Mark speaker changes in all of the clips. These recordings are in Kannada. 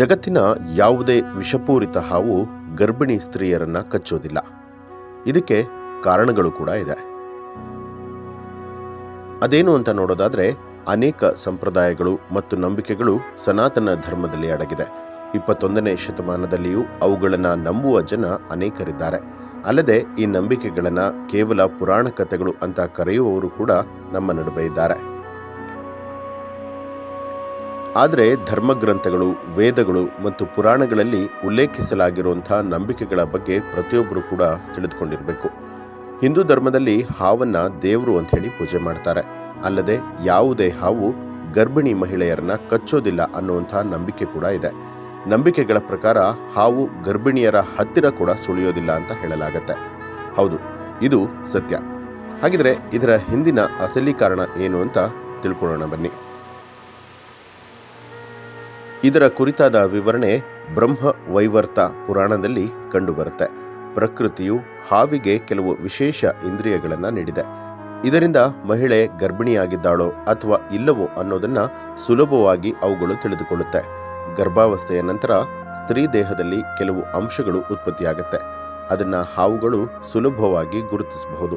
Speaker 1: ಜಗತ್ತಿನ ಯಾವುದೇ ವಿಷಪೂರಿತ ಹಾವು ಗರ್ಭಿಣಿ ಸ್ತ್ರೀಯರನ್ನ ಕಚ್ಚೋದಿಲ್ಲ. ಇದಕ್ಕೆ ಕಾರಣಗಳು ಕೂಡ ಇದೆ. ಅದೇನು ಅಂತ ನೋಡೋದಾದ್ರೆ, ಅನೇಕ ಸಂಪ್ರದಾಯಗಳು ಮತ್ತು ನಂಬಿಕೆಗಳು ಸನಾತನ ಧರ್ಮದಲ್ಲಿ ಅಡಗಿದೆ. ಇಪ್ಪತ್ತೊಂದನೇ ಶತಮಾನದಲ್ಲಿಯೂ ಅವುಗಳನ್ನು ನಂಬುವ ಜನ ಅನೇಕರಿದ್ದಾರೆ. ಅಲ್ಲದೆ ಈ ನಂಬಿಕೆಗಳನ್ನು ಕೇವಲ ಪುರಾಣ ಕಥೆಗಳು ಅಂತ ಕರೆಯುವವರು ಕೂಡ ನಮ್ಮ ನಡುವೆ ಇದ್ದಾರೆ. ಆದರೆ ಧರ್ಮಗ್ರಂಥಗಳು, ವೇದಗಳು ಮತ್ತು ಪುರಾಣಗಳಲ್ಲಿ ಉಲ್ಲೇಖಿಸಲಾಗಿರುವಂಥ ನಂಬಿಕೆಗಳ ಬಗ್ಗೆ ಪ್ರತಿಯೊಬ್ಬರು ಕೂಡ ತಿಳಿದುಕೊಂಡಿರಬೇಕು. ಹಿಂದೂ ಧರ್ಮದಲ್ಲಿ ಹಾವನ್ನ ದೇವರು ಅಂತ ಹೇಳಿ ಪೂಜೆ ಮಾಡ್ತಾರೆ. ಅಲ್ಲದೆ ಯಾವುದೇ ಹಾವು ಗರ್ಭಿಣಿ ಮಹಿಳೆಯರನ್ನ ಕಚ್ಚೋದಿಲ್ಲ ಅನ್ನುವಂಥ ನಂಬಿಕೆ ಕೂಡ ಇದೆ. ನಂಬಿಕೆಗಳ ಪ್ರಕಾರ ಹಾವು ಗರ್ಭಿಣಿಯರ ಹತ್ತಿರ ಕೂಡ ಸುಳಿಯೋದಿಲ್ಲ ಅಂತ ಹೇಳಲಾಗತ್ತೆ. ಹೌದು, ಇದು ಸತ್ಯ. ಹಾಗಿದ್ರೆ ಇದರ ಹಿಂದಿನ ಅಸಲಿ ಕಾರಣ ಏನು ಅಂತ ತಿಳ್ಕೊಳ್ಳೋಣ ಬನ್ನಿ. ಇದರ ಕುರಿತಾದ ವಿವರಣೆ ಬ್ರಹ್ಮ ವೈವರ್ತ ಪುರಾಣದಲ್ಲಿ ಕಂಡುಬರುತ್ತೆ. ಪ್ರಕೃತಿಯು ಹಾವಿಗೆ ಕೆಲವು ವಿಶೇಷ ಇಂದ್ರಿಯಗಳನ್ನು ನೀಡಿದೆ. ಇದರಿಂದ ಮಹಿಳೆ ಗರ್ಭಿಣಿಯಾಗಿದ್ದಾಳೋ ಅಥವಾ ಇಲ್ಲವೋ ಅನ್ನೋದನ್ನ ಸುಲಭವಾಗಿ ಅವುಗಳು ತಿಳಿದುಕೊಳ್ಳುತ್ತೆ. ಗರ್ಭಾವಸ್ಥೆಯ ನಂತರ ಸ್ತ್ರೀ ದೇಹದಲ್ಲಿ ಕೆಲವು ಅಂಶಗಳು ಉತ್ಪತ್ತಿಯಾಗುತ್ತೆ. ಅದನ್ನ ಹಾವುಗಳು ಸುಲಭವಾಗಿ ಗುರುತಿಸಬಹುದು.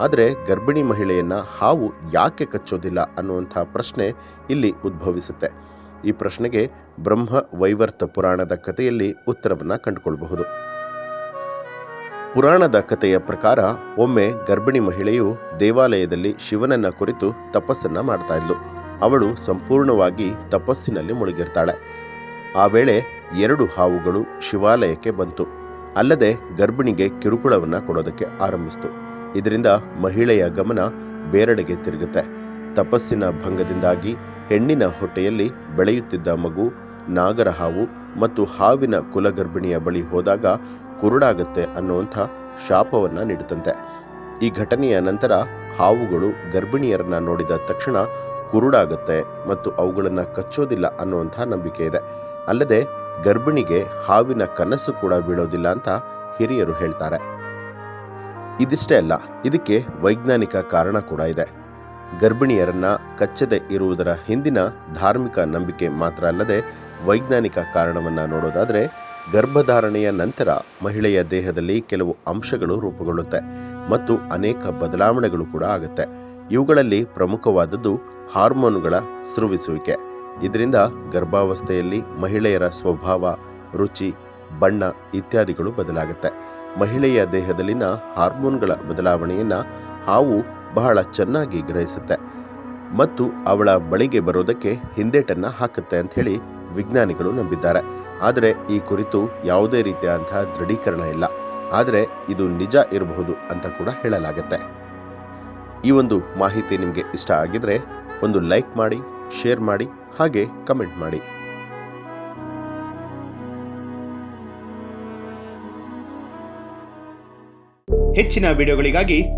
Speaker 1: ಆದರೆ ಗರ್ಭಿಣಿ ಮಹಿಳೆಯನ್ನು ಹಾವು ಯಾಕೆ ಕಚ್ಚೋದಿಲ್ಲ ಅನ್ನುವಂಥ ಪ್ರಶ್ನೆ ಇಲ್ಲಿ ಉದ್ಭವಿಸುತ್ತೆ. ಈ ಪ್ರಶ್ನೆಗೆ ಬ್ರಹ್ಮ ವೈವರ್ತ ಪುರಾಣದ ಕಥೆಯಲ್ಲಿ ಉತ್ತರವನ್ನು ಕಂಡುಕೊಳ್ಳಬಹುದು ಪುರಾಣದ ಕಥೆಯ ಪ್ರಕಾರ ಒಮ್ಮೆ ಗರ್ಭಿಣಿ ಮಹಿಳೆಯು ದೇವಾಲಯದಲ್ಲಿ ಶಿವನನ್ನ ಕುರಿತು ತಪಸ್ಸನ್ನ ಮಾಡ್ತಾ ಇದ್ಲು. ಅವಳು ಸಂಪೂರ್ಣವಾಗಿ ತಪಸ್ಸಿನಲ್ಲಿ ಮುಳುಗಿರ್ತಾಳೆ. ಆ ವೇಳೆ ಎರಡು ಹಾವುಗಳು ಶಿವಾಲಯಕ್ಕೆ ಬಂತು. ಅಲ್ಲದೆ ಗರ್ಭಿಣಿಗೆ ಕಿರುಕುಳವನ್ನ ಕೊಡೋದಕ್ಕೆ ಆರಂಭಿಸಿತು. ಇದರಿಂದ ಮಹಿಳೆಯ ಗಮನ ಬೇರೆಡೆಗೆ ತಿರುಗುತ್ತೆ. ತಪಸ್ಸಿನ ಭಂಗದಿಂದಾಗಿ ಹೆಣ್ಣಿನ ಹೊಟ್ಟೆಯಲ್ಲಿ ಬೆಳೆಯುತ್ತಿದ್ದ ಮಗು ನಾಗರ ಹಾವು ಮತ್ತು ಹಾವಿನ ಕುಲಗರ್ಭಿಣಿಯ ಬಳಿ ಹೋದಾಗ ಕುರುಡಾಗತ್ತೆ ಅನ್ನುವಂಥ ಶಾಪವನ್ನು ನೀಡುತ್ತಂತೆ. ಈ ಘಟನೆಯ ನಂತರ ಹಾವುಗಳು ಗರ್ಭಿಣಿಯರನ್ನ ನೋಡಿದ ತಕ್ಷಣ ಕುರುಡಾಗುತ್ತೆ ಮತ್ತು ಅವುಗಳನ್ನು ಕಚ್ಚೋದಿಲ್ಲ ಅನ್ನುವಂಥ ನಂಬಿಕೆ ಇದೆ. ಅಲ್ಲದೆ ಗರ್ಭಿಣಿಗೆ ಹಾವಿನ ಕನಸು ಕೂಡ ಬೀಳೋದಿಲ್ಲ ಅಂತ ಹಿರಿಯರು ಹೇಳ್ತಾರೆ. ಇದಿಷ್ಟೇ ಅಲ್ಲ, ಇದಕ್ಕೆ ವೈಜ್ಞಾನಿಕ ಕಾರಣ ಕೂಡ ಇದೆ. ಗರ್ಭಿಣಿಯರನ್ನ ಕಚ್ಚದೆ ಇರುವುದರ ಹಿಂದಿನ ಧಾರ್ಮಿಕ ನಂಬಿಕೆ ಮಾತ್ರ ಅಲ್ಲದೆ ವೈಜ್ಞಾನಿಕ ಕಾರಣವನ್ನು ನೋಡೋದಾದರೆ ಗರ್ಭಧಾರಣೆಯ ನಂತರ ಮಹಿಳೆಯ ದೇಹದಲ್ಲಿ ಕೆಲವು ಅಂಶಗಳು ರೂಪುಗೊಳ್ಳುತ್ತೆ ಮತ್ತು ಅನೇಕ ಬದಲಾವಣೆಗಳು ಕೂಡ ಆಗುತ್ತೆ. ಇವುಗಳಲ್ಲಿ ಪ್ರಮುಖವಾದದ್ದು ಹಾರ್ಮೋನುಗಳ ಸ್ರುವಿಸುವಿಕೆ ಇದರಿಂದ ಗರ್ಭಾವಸ್ಥೆಯಲ್ಲಿ ಮಹಿಳೆಯರ ಸ್ವಭಾವ, ರುಚಿ, ಬಣ್ಣ ಇತ್ಯಾದಿಗಳು ಬದಲಾಗುತ್ತೆ. ಮಹಿಳೆಯ ದೇಹದಲ್ಲಿನ ಹಾರ್ಮೋನ್ಗಳ ಬದಲಾವಣೆಯನ್ನು ಹಾವು ಬಹಳ ಚೆನ್ನಾಗಿ ಗ್ರಹಿಸುತ್ತೆ ಮತ್ತು ಅವಳ ಬಳಿಗೆ ಬರೋದಕ್ಕೆ ಹಿಂದೇಟನ್ನ ಹಾಕುತ್ತೆ ಅಂತ ಹೇಳಿ ವಿಜ್ಞಾನಿಗಳು ನಂಬಿದ್ದಾರೆ. ಆದರೆ ಈ ಕುರಿತು ಯಾವುದೇ ರೀತಿಯಾದಂತಹ ದೃಢೀಕರಣ ಇಲ್ಲ. ಆದರೆ ಇದು ನಿಜ ಇರಬಹುದು ಅಂತ ಕೂಡ ಹೇಳಲಾಗುತ್ತೆ. ಈ ಒಂದು ಮಾಹಿತಿ ನಿಮಗೆ ಇಷ್ಟ ಆಗಿದ್ರೆ ಒಂದು ಲೈಕ್ ಮಾಡಿ, ಶೇರ್ ಮಾಡಿ, ಹಾಗೆ ಕಮೆಂಟ್ ಮಾಡಿ.
Speaker 2: ಹೆಚ್ಚಿನ ವಿಡಿಯೋಗಳಿಗಾಗಿ